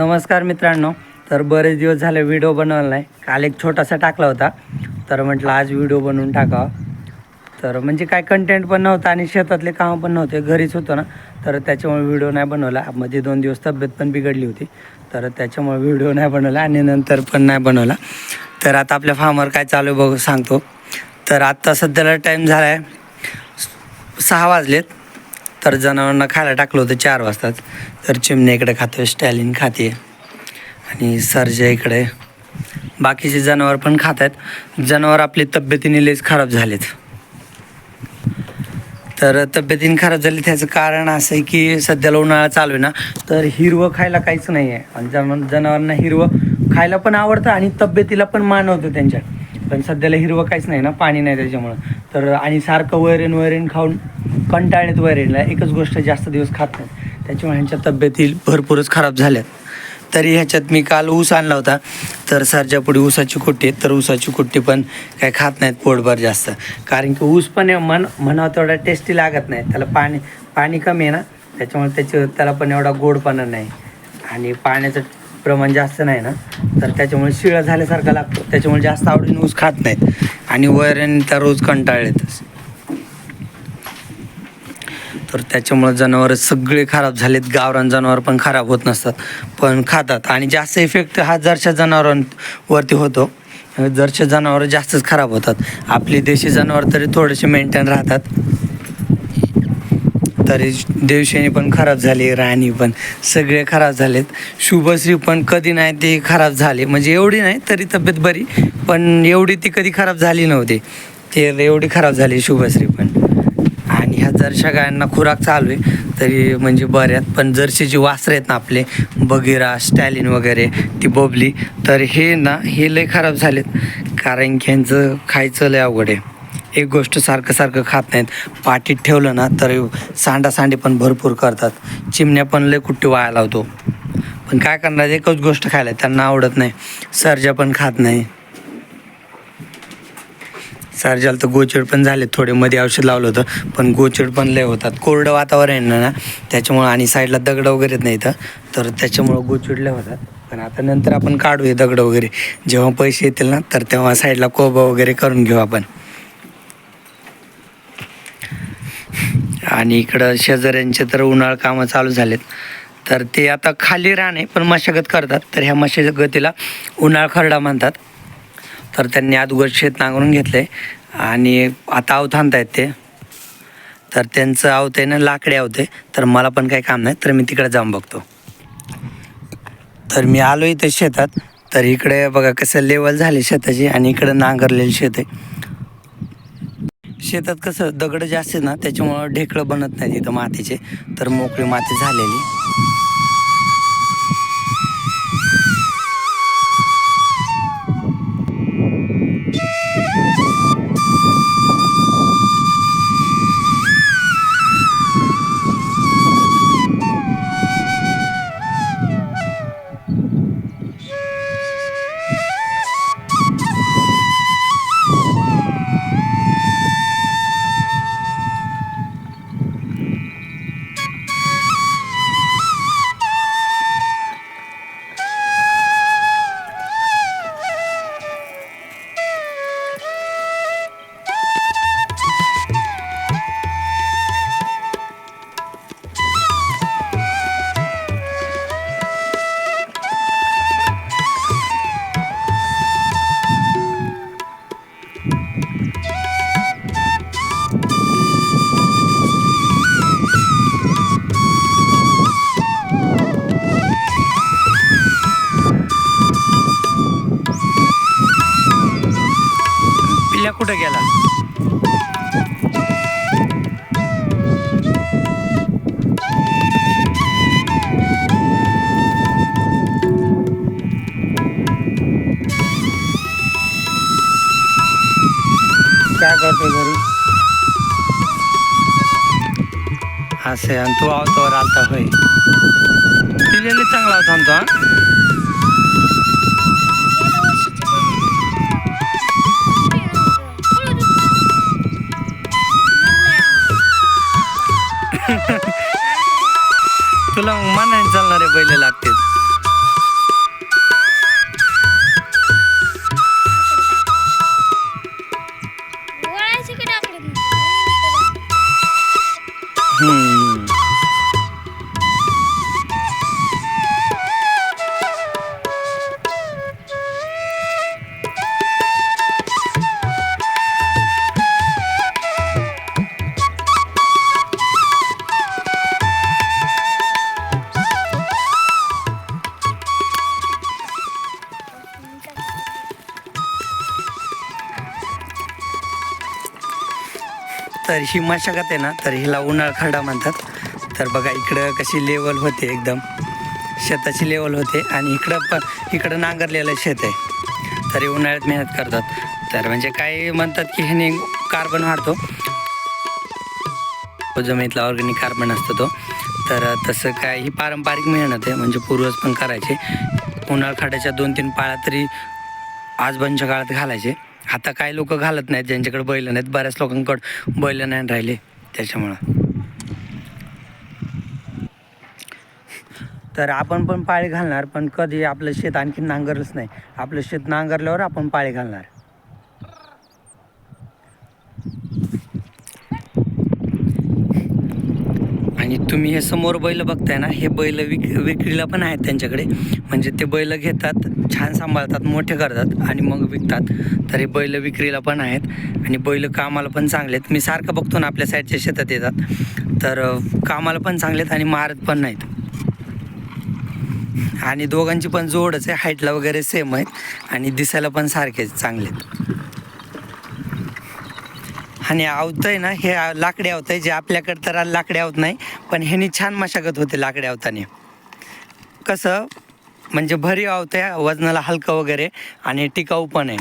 नमस्कार मित्रांनो. तर बरेच दिवस झाले व्हिडिओ बनवला नाही. काल एक छोटासा टाकला होता. तर म्हटलं आज व्हिडिओ बनवून टाकावा. तर म्हणजे काय कंटेंट पण नव्हतं आणि शेतातले कामं पण नव्हते. घरीच होतो ना. तर त्याच्यामुळे व्हिडिओ नाही बनवला. मध्ये दोन दिवस तब्येत पण बिघडली होती. तर त्याच्यामुळे व्हिडिओ नाही बनवला आणि नंतर पण नाही बनवला. तर आता आपल्या फार्मवर काय चालू आहे बघू सांगतो. तर आत्ता सध्याला टाईम झाला आहे सहा वाजलेत. तर जनावरांना खायला टाकलं होतं चार वाजताच. तर चिमण्या इकडे खातोय स्टॅलिन खाते. आणि सरजा इकडे. बाकीचे जनावर पण खात आहेत जनावर आपली तब्येतीने लईच खराब झालेत. तर तब्येतीने खराब झाली त्याचं कारण असं आहे की सध्याला उन्हाळा चालू आहे ना तर हिरवं खायला काहीच नाही आहे आणि जन जनावरांना हिरवं खायला पण आवडतं आणि तब्येतीला पण मानवतो त्यांच्या पण सध्याला हिरवं काहीच नाही ना पाणी नाही त्याच्यामुळं. तर आणि सारखं वैरण वैरण खाऊन कंटाळलेत वैरणला एकच गोष्ट जास्त दिवस खात नाही. त्याच्यामुळे ह्यांच्या तब्येतील भरपूरच खराब झाल्यात. तरी ह्याच्यात मी काल ऊस आणला होता. तर सरच्या पुढे ऊसाची कुट्टी तर ऊसाची कुट्टी पण काय खात नाहीत पोटभर जास्त. कारण की ऊस पण मन म्हणावं तेवढा टेस्टी लागत नाही. त्याला पाणी पाणी कमी आहे ना. त्याच्यामुळे त्याचे त्याला पण एवढा गोडपणा नाही. आणि पाण्याचं प्रमाण जास्त नाही ना. तर त्याच्यामुळे शिळा झाल्यासारखा लागतो. त्याच्यामुळे जास्त आवडीने ऊस खात नाहीत. आणि वैरण त्या रोज कंटाळलेतच तर त्याच्यामुळं जनावर सगळे खराब झालेत. गावरान जनावर पण खराब होत नसतात. पण खातात. आणि जास्त इफेक्ट हा जरच्या जनावरांवरती होतो. जरच्या जनावर जास्तच खराब होतात. आपली देशी जनावर तरी थोडेसे मेंटेन राहतात. तरी देवशेणी पण खराब झाली राणी पण. सगळे खराब झालेत. शुभश्री पण कधी नाही ते खराब झाले. म्हणजे एवढी नाही तरी तब्येत बरी. पण एवढी ती कधी खराब झाली नव्हती. ते एवढी खराब झाली शुभश्री पण. आणि ह्या जरशा गायांना खुराक चालू आहे तरी म्हणजे बऱ्यात पण जर्सीची वासरं आहेत ना आपले बगिरा स्टॅलिन वगैरे ती बबली तर हे ना हे लय खराब झालेत. कारण की ह्यांचं खायचं लय अवघड आहे. एक गोष्ट सारखं सारखं खात नाहीत. पाठीत ठेवलं ना तर सांडासांडी पण भरपूर करतात. चिमण्या पण लय कुट्टी वाया लावतो. पण काय करणार एकच गोष्ट खायला त्यांना आवडत नाही. सर्जा पण खात नाही. सर्जाला तर गोचिड पण झाले. थोडे मध्ये औषध लावलं होतं पण गोचिड पण लय होतात. कोरडं वातावरण आहे ना त्याच्यामुळं आणि साईडला दगड वगैरे नाही इथं तर त्याच्यामुळं गोचिड लय होतात. पण आता नंतर आपण काढूया दगड वगैरे. जेव्हा पैसे येतील ना तर तेव्हा साईडला कोबा वगैरे करून घेऊ आपण. आणि इकडं शेजाऱ्यांचे तर उन्हाळ कामं चालू झालेत. तर ते आता खाली राहणे पण मशागत करतात. तर ह्या मशागतीला उन्हाळ खरडा म्हणतात. तर त्यांनी अगोदर शेत नांगरून घेतले आणि आता अवथांत आहेत ते. तर त्यांचं आवत आहे ना लाकडे आवते तर मला पण काही काम नाही तर मी तिकडे जाऊन बघतो. तर मी आलो इथं शेतात. तर इकडे बघा कसं लेवल झाले शेताची आणि इकडं नांगरलेलं शेत आहे. शेतात कसं दगड जास्त ना त्याच्यामुळं ढेकळं बनत नाही तिथं मातीचे. तर मोकळी माती झालेली. पिल्ल्या कुठं गेला? काय करतोय घरी? असे आणि तू आवतावर आलता होय. चांगला होता ना तुला मग मनाने चालणारे बैल लागते तर ही मशागत आहे ना तर हिला उन्हाळ खरडा म्हणतात. तर बघा इकडं कशी लेवल होते एकदम. शेताची लेवल होते आणि इकडं पण इकडं नांगरलेलं शेत आहे. तरी उन्हाळ्यात मेहनत करतात. तर म्हणजे काही म्हणतात की ह्याने कार्बन वाढतो. तो जमिनीतला ऑर्गॅनिक कार्बन असतो तो. तर तसं काय ही पारंपरिक मेहनत आहे. म्हणजे पूर्वज पण करायचे. उन्हाळ खड्याच्या दोन तीन पाळ्या तरी आजबांच्या काळात घालायचे. आता काही लोक घालत नाहीत ज्यांच्याकडे बैल नाहीत. बऱ्याच लोकांकडे बैल नाही राहिले त्याच्यामुळं. तर आपण पण पाळी घालणार पण कधी आपलं शेत आणखी नांगरलंच नाही. आपलं शेत नांगरल्यावर आपण पाळी घालणार आणि तुम्ही हे समोर बैल बघताय ना हे बैल विक विक्रीला पण आहेत त्यांच्याकडे. म्हणजे ते बैल घेतात छान सांभाळतात मोठे करतात आणि मग विकतात. तर हे बैल विक्रीला पण आहेत आणि बैल कामाला पण चांगले आहेत. मी सारखं बघतो ना आपल्या साईडच्या शेतात येतात. तर कामाला पण चांगले आहेत आणि मारत पण नाहीत. आणि दोघांची पण जोडच आहे. हाईटला वगैरे सेम आहेत आणि दिसायला पण सारखेच चांगले आहेत. आणि आवतं आहे ना हे लाकडे लाकडी आवतं आहे जे आपल्याकडे तर लाकडी आवत नाही पण ह्यानी छान मशागत होते लाकडी आवताने. कसं म्हणजे भरी आवतं आहे वजनाला हलकं वगैरे आणि टिकाऊ पण आहे.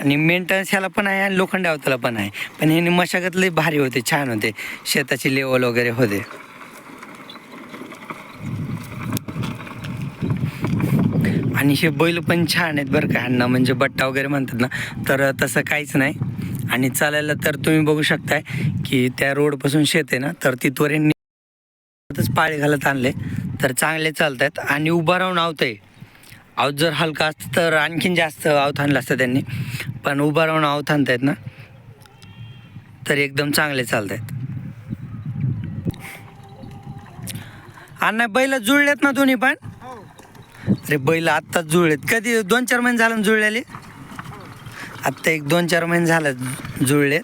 आणि मेंटेनन्स ह्याला पण आहे आणि लोखंड आवताला पण आहे. पण ह्यानी मशागत लई भारी होते छान होते. शेताची लेवल वगैरे होते. आणि हे बैल पण छान आहेत बरं का ह्यांना म्हणजे बट्टा वगैरे म्हणतात ना तर तसं काहीच नाही. आणि चालायला तर तुम्ही बघू शकताय की त्या रोडपासून शेत आहे ना तर तिथवर यांनी पाळी घालत आणले. तर चांगले चालत आहेत आणि उभं राहून आवतंय आवत जर हलका असतं तर आणखीन जास्त आवत आणलं असतं त्यांनी. पण उभं राहून आवत आणतायत ना तर एकदम चांगले चालत आहेत अण्णा बैल जुळलेत ना दोन्ही पण? अरे बैल आत्ताच जुळलेत. कधी दोन चार महिने झालं जुळलेले? आत्ता एक दोन चार महिने झालं जुळले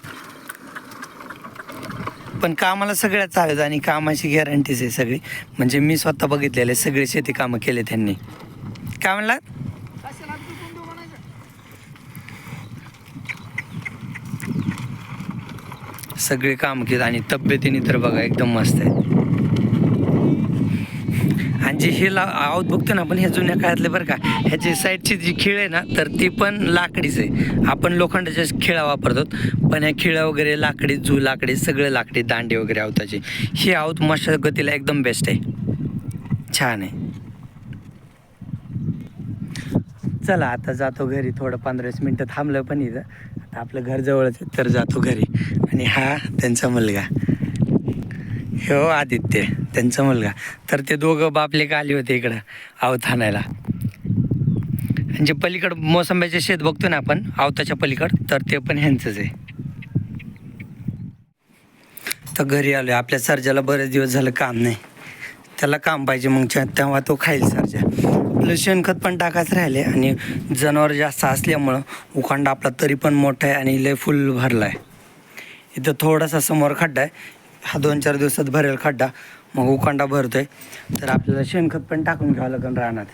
पण कामाला सगळ्यात चालत आणि कामाची गॅरंटीच आहे सगळी. म्हणजे मी स्वतः बघितलेले सगळे शेती कामं केले त्यांनी. काय म्हणला सगळे काम केलं आणि तब्येतीने तर बघा एकदम मस्त आहे जे हे ला आहोत बघतो ना आपण ह्या जुन्या काळातले बरं का ह्याची साईडची जी खिळ आहे ना तर ती पण लाकडीच आहे. आपण लोखंडाच्या खिळा वापरतो पण ह्या खिळा वगैरे लाकडी जू लाकडी सगळं लाकडी दांडे वगैरे आवताचे. हे आहोत मशागतीला एकदम बेस्ट आहे. छान आहे. चला आता जातो घरी थोडं पंधरा वीस मिनटं थांबलं पण इथं. आता आपलं घर जवळच आहे तर जातो घरी. आणि हा त्यांचा मुलगा. हो आदित्य. त्यांचा मुलगा. तर ते दोघं बापले का आले होते इकडं आवत आणायला. म्हणजे आणि जे पलीकडं मोसंब्याचे शेत बघतो ना आपण आवताच्या पलीकड तर ते पण ह्यांचंच आहे. तर घरी आलो आपल्या सर्जाला बरेच दिवस झालं काम नाही. त्याला काम पाहिजे मग तेव्हा तो खाईल सर्जा. आपलं शेणखत पण टाकायचं राहिले आणि जनावर जास्त असल्यामुळं उखांडा आपला तरी पण मोठा आहे आणि लय फुल भरला आहे इथं थोडासा समोर खड्डा आहे. हा दोन चार दिवसात भरेल खड्डा. मग उखंडा भरतो आहे तर आपल्याला शेणखत पण टाकून घ्यावं लागेल रानात.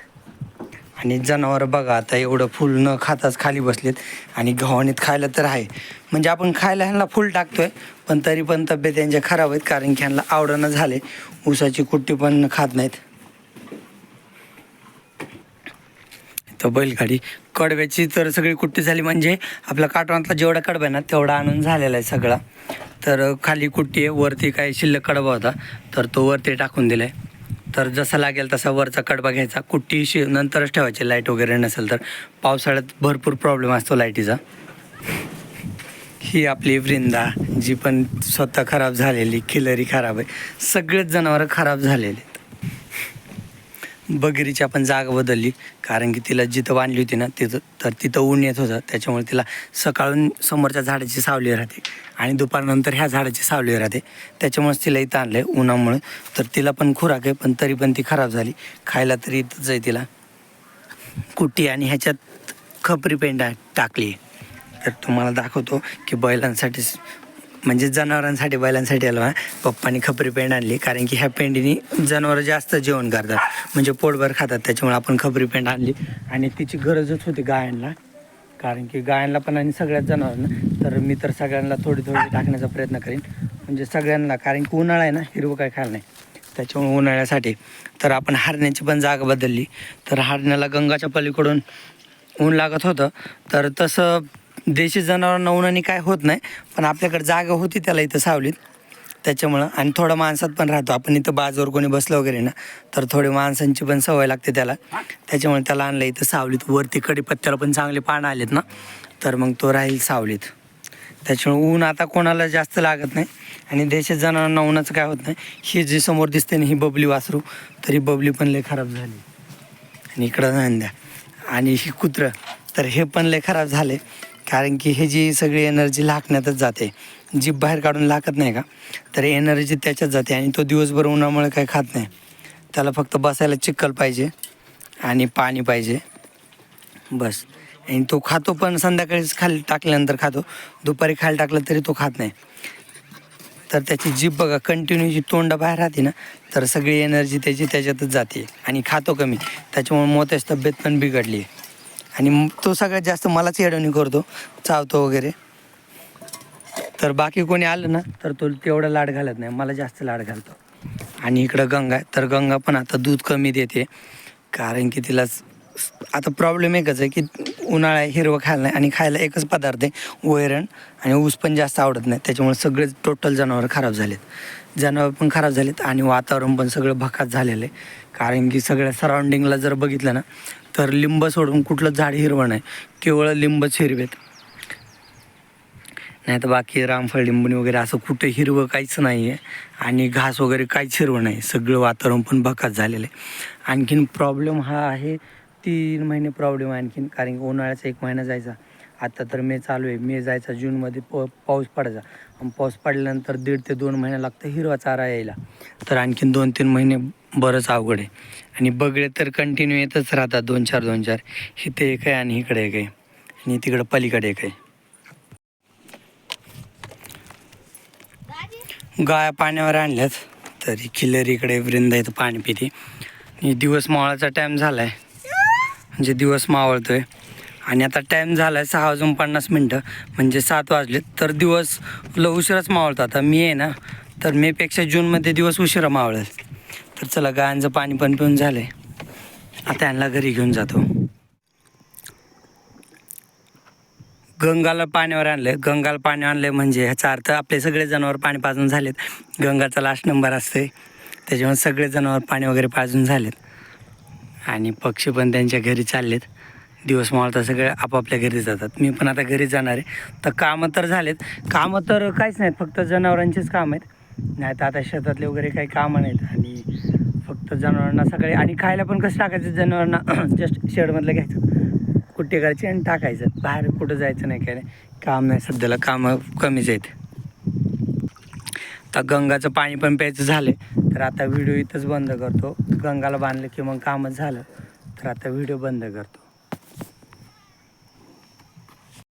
आणि जनावरं बघा आता एवढं फुल न खाताच खाली बसलेत. आणि गव्हाणीत खायला तर आहे. म्हणजे आपण खायला ह्यांना फुल टाकतोय पण तरी पण तब्येत यांच्या खराब आहेत कारण की ह्यांना आवडणं झाले. ऊसाची कुट्टी पण खात नाहीत. तर बैलगाडी कडव्याची तर सगळी कुट्टी झाली. म्हणजे आपला काटवांतला जेवढा कडवा आहे ना तेवढा आणून झालेला आहे सगळा. तर खाली कुट्टी आहे वरती काही शिल्लक कडबा होता तर तो वरती टाकून दिला आहे तर जसा लागेल तसा वरचा कडबा घ्यायचा. कुट्टी शि नंतरच ठेवायची लाइट वगैरे नसेल तर. पावसाळ्यात भरपूर प्रॉब्लेम असतो लाईटीचा ही आपली वृंदा जी पण स्वतः खराब झालेली किलरी खराब आहे. सगळेच जनावरं खराब झालेली. आहेत बगिरीची आपण जागा बदलली. कारण की तिला जिथं बांधली होती ना तिथं तर तिथं ऊन येत होतं. त्याच्यामुळे तिला सकाळून समोरच्या झाडाची सावली राहते आणि दुपारनंतर ह्या झाडाची सावली राहते. त्याच्यामुळेच तिला इथं आणलं आहे उन्हामुळे. तर तिला पण खुराक आहे पण तरी पण ती खराब झाली. खायला तरी इथंच आहे तिला. कुट्टी आणि ह्याच्यात खपरी पेंडा टाकली. तर तुम्हाला दाखवतो की बैलांसाठी म्हणजे जनावरांसाठी बैलांसाठी आलो पप्पानी खपरी पेंड आणली कारण की ह्या पेंडीने जनावरं जास्त जेवण करतात. म्हणजे पोटभर खातात त्याच्यामुळे आपण खपरी पेंड आणली. आणि तिची गरजच होती गायांना कारण की गायांना पण आणि सगळ्याच जनावरांना. तर मी तर सगळ्यांना थोडी थोडी टाकण्याचा प्रयत्न करीन. म्हणजे सगळ्यांना कारण की उन्हाळा आहे ना हिरवं काय खायला नाही. त्याच्यामुळे उन्हाळ्यासाठी. तर आपण हरण्याची पण जागा बदलली. तर हरण्याला गंगाच्या पलीकडून ऊन लागत होतं. तर तसं देशी जनावरांना उन्हाने काय होत नाही पण आपल्याकडे जागा होती त्याला इथं सावलीत. त्याच्यामुळं आणि थोडं माणसात पण राहतो. आपण इथं बाजूवर कोणी बसलं वगैरे ना तर थोडी माणसांची पण सवय लागते त्याला. त्याच्यामुळे त्याला आणलं इथं सावलीत. वरती कडीपत्त्याला पण चांगले पानं आलेत ना तर मग तो राहील सावलीत. त्याच्यामुळे ऊन आता कोणाला जास्त लागत नाही आणि देशात जनावरांना उन्हाचं काय होत नाही. ही जी समोर दिसते ना ही बबली वासरू तर ही बबली पण लय खराब झाली. आणि इकडं नांद्या आणि ही कुत्रं तर हे पण लय खराब झाले. कारण की हे जी सगळी एनर्जी लाकण्यातच जाते. जीभ बाहेर काढून लागत नाही का? तर एनर्जी त्याच्यात जाते आणि तो दिवसभर उन्हामुळे काही खात नाही. त्याला फक्त बसायला चिक्कल पाहिजे आणि पाणी पाहिजे. बस. आणि तो खातो पण संध्याकाळीच खाली टाकल्यानंतर खातो. दुपारी खाली टाकलं तरी तो खात नाही. तर त्याची जीभ बघा कंटिन्यू जी तोंड बाहेर राहते ना तर सगळी एनर्जी त्याची त्याच्यातच जाते. आणि खातो कमी. त्याच्यामुळे मोत्याची तब्येत पण बिघडली. आहे आणि तो सगळ्यात जास्त मलाच येडवणी करतो चावतो वगैरे. तर बाकी कोणी आलं ना तर तो तेवढं लाड घालत नाही मला जास्त लाड घालतो. आणि इकडं गंगा आहे तर गंगा पण आता दूध कमी देते. कारण की तिला आता प्रॉब्लेम एकच आहे की उन्हाळा आहे हिरवं खायला नाही आणि खायला एकच पदार्थ आहे वैरण. आणि ऊस पण जास्त आवडत नाही त्याच्यामुळे सगळेच टोटल जनावर खराब झालेत. जनावर पण खराब झालेत आणि वातावरण पण सगळं भकात झालेलं आहे. कारण की सगळ्या सराउंडिंगला जर बघितलं ना तर लिंब सोडून कुठलं झाड हिरवं नाही केवळ लिंबच हिरवेत. नाही तर बाकी रामफळ लिंबणी वगैरे असं कुठं हिरवं काहीच नाही आहे आणि घास वगैरे काहीच हिरवं नाही सगळं वातावरण पण बकास झालेलं आहे. आणखीन प्रॉब्लेम हा आहे तीन महिने प्रॉब्लेम आहे आणखीन कारण की उन्हाळ्याचा एक महिना जायचा. आता तर मे चालू आहे मे जायचा जूनमध्ये प पाऊस पडायचा. आणि पाऊस पडल्यानंतर दीड ते दोन महिने लागतं हिरवा चारा यायला. तर आणखीन दोन तीन महिने बरंच अवघड आहे. आणि बगळे तर कंटिन्यू येतच राहतात दोन चार दोन चार. इथे एक आहे आणि इकडे एक आहे. आणि तिकडं पलीकडे एक आहे. गाया पाण्यावर आणल्यात. तरी किल्लर इकडे वृंदा इथं पाणी पिते आणि दिवस मावळाचा टाईम झाला आहे म्हणजे दिवस मावळतो आहे आणि आता टाईम झाला आहे सहा वाजून पन्नास मिनटं. म्हणजे सात वाजले तर दिवस उशिराच मावळतो. आता मी आहे ना. तर मेपेक्षा जूनमध्ये दिवस उशिरा मावळेल. तर चला गायांचं पाणी पण पिऊन झालं आहे आता यांना घरी घेऊन जातो. गंगाला पाण्यावर आणलं गंगाला पाणी आणलं म्हणजे ह्याचा अर्थ आपले सगळे जनावर पाणी पाजून झालेत. गंगाचा लास्ट नंबर असते त्याच्यामुळे सगळे जनावर पाणी वगैरे पाजून झालेत. आणि पक्षी पण त्यांच्या घरी चाललेत. दिवस मावळता सगळे आपापल्या घरी जातात. मी पण आता घरी जाणार आहे. तर कामं तर झालेत. कामं तर काहीच नाहीत. फक्त जनावरांचीच कामं आहेत. नाही तर आता शेतातले वगैरे काही कामं नाहीत. आणि तर जनावरांना सकाळी आणि खायला पण कसं टाकायचं? जनावरांना जस्ट शेडमधलं घ्यायचं. कुट्टी करायची आणि टाकायचं. बाहेर कुठं जायचं नाही काय नाही. काम नाही. सध्याला कामं कमीच आहेत. तर गंगाचं पाणी पण प्यायचं झालं तर आता व्हिडिओ इथंच बंद करतो. गंगाला बांधलं की मग कामच झालं. तर आता व्हिडिओ बंद करतो.